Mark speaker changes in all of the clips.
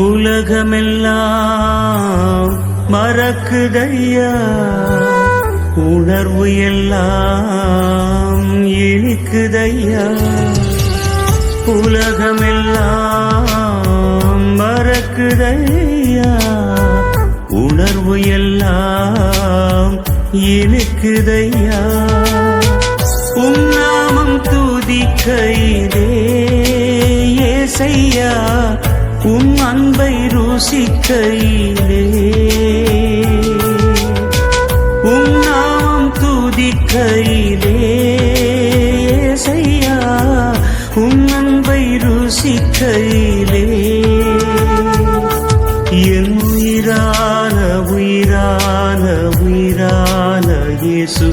Speaker 1: உலகமெல்லாம் மறக்குதையா? உணர்வு எல்லாம் இழிக்குதையா உலகமெல்லாம் மறக்குதையா? உணர்வு எல்லாம் இழுக்குதையா உம் நாமம் துதிக்கையிலே ஏசையா? உன் அன்பை ருசிக்கையிலே. உன் நாமம் துதிக்கையிலே. செய்யா உன் அன்பை ருசிக்கையிலே. என் உயிரான உயிரான உயிரான இயேசு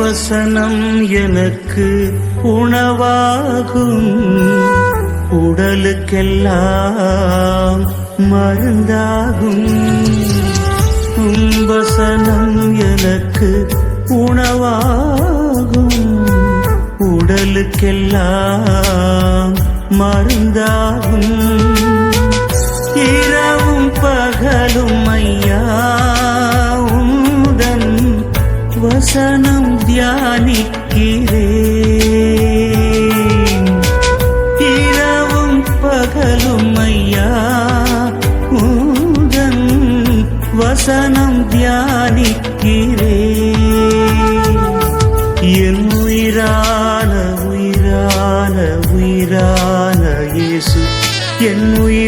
Speaker 1: வசனம் எனக்கு உணவாகும். உடலுக்கெல்லாம் மருந்தாகும். உன் வசனம் எனக்கு உணவாகும். உடலுக்கெல்லாம் மருந்தாகும்.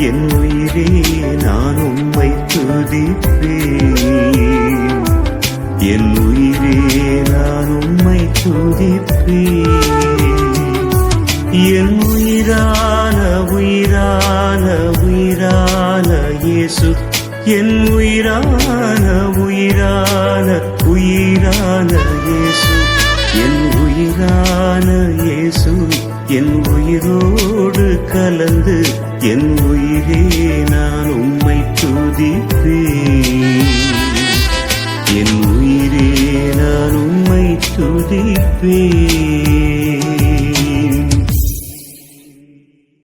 Speaker 1: என் உயிரே நான் உம்மை துதிப்பேன். என் உயிரே நான் உம்மை துதிப்பேன். என் உயிரான உயிரான உயிரான இயேசு. என் உயிரான உயிரான உயிரான இயேசு. என் உயிரான இயேசு என் உயிரோடு கலந்து என் துதிப்பே என் உயிரே நான் உம்மை துதிப்பே